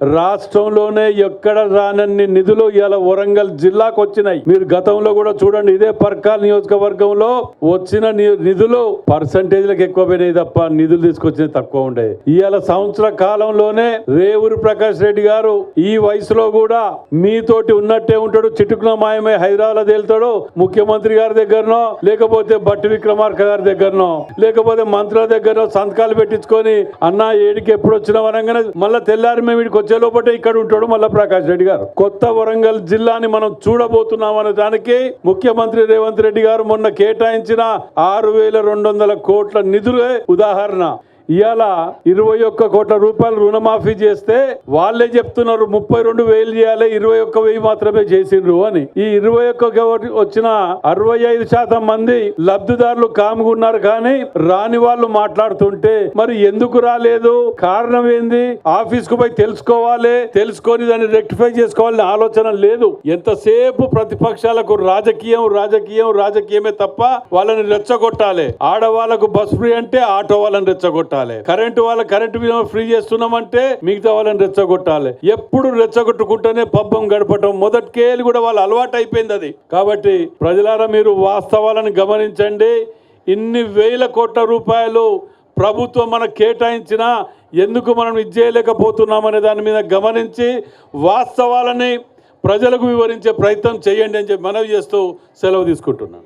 రాష్ట్రంలోనే ఎక్కడ రానన్ని నిధులు ఇలా వరంగల్ జిల్లాకు వచ్చినాయి. మీరు గతంలో కూడా చూడండి ఇదే పర్కాల్ నియోజకవర్గంలో వచ్చిన ని- నిధులు పర్సంటేజ్లకు ఎక్కువ పోయినాయి తప్ప నిధులు తీసుకొచ్చినవి తక్కువ ఉండే. ఇవాళ సంవత్సర కాలంలోనే రేవూరి ప్రకాష్ రెడ్డి గారు ఈ వయసులో కూడా మీతోటి ఉన్నట్టే ఉంటాడు చిటుకున మాయమై హైదరాబాద్ వెళ్తాడు ముఖ్యమంత్రి గారి దగ్గరనో లేకపోతే బట్టి విక్రమార్క గారి దగ్గరనో లేకపోతే మంత్రుల దగ్గర సంతకాలు పెట్టించుకొని అన్న ఏడికి ఎప్పుడు వచ్చిన వరంగానే మళ్ళీ తెల్లారి మేము ఇక్కడికి వచ్చే లోపటే ఇక్కడ ఉంటాడు మళ్ళా ప్రకాష్ రెడ్డి గారు. కొత్త వరంగల్ జిల్లాని మనం చూడబోతున్నాం అనే దానికి ముఖ్యమంత్రి రేవంత్ రెడ్డి గారు మొన్న కేటాయించిన ఆరు వేల రెండు వందల కోట్ల నిధులే ఉదాహరణ. ఇవాళ ఇరవై ఒక్క కోట్ల రూపాయలు రుణమాఫీ చేస్తే వాళ్ళే చెప్తున్నారు ముప్పై రెండు వేలు చేయాలి ఇరవై ఒక్క వెయ్యి మాత్రమే చేసిండ్రు అని. ఈ ఇరవై ఒక్క వచ్చిన అరవై ఐదు శాతం మంది లబ్ధిదారులు కాముకున్నారు కానీ రాని వాళ్ళు మాట్లాడుతుంటే మరి ఎందుకు రాలేదు? కారణం ఏంది? ఆఫీస్కు పోయి తెలుసుకోవాలి తెలుసుకొని దాన్ని రెక్టిఫై చేసుకోవాలని ఆలోచన లేదు. ఎంతసేపు ప్రతిపక్షాలకు రాజకీయం రాజకీయం రాజకీయమే తప్ప వాళ్ళని రెచ్చగొట్టాలి. ఆడవాళ్ళకు బస్ ఫ్రీ అంటే ఆటో వాళ్ళని రెచ్చగొట్టాలి. కరెంటు వాళ్ళ కరెంటు బిల్ ఫ్రీ చేస్తున్నామంటే మిగతా వాళ్ళని రెచ్చగొట్టాలి. ఎప్పుడు రెచ్చగొట్టుకుంటేనే పబ్బం గడపటం మొదటికేళ్ళు కూడా వాళ్ళు అలవాటు అయిపోయింది అది. కాబట్టి ప్రజలారా మీరు వాస్తవాలను గమనించండి. ఇన్ని వేల కోట్ల రూపాయలు ప్రభుత్వం మనకు కేటాయించినా ఎందుకు మనం ఇది చేయలేకపోతున్నామనే దాని మీద గమనించి వాస్తవాలని ప్రజలకు వివరించే ప్రయత్నం చేయండి అని చెప్పి మనవి చేస్తూ సెలవు తీసుకుంటున్నాను.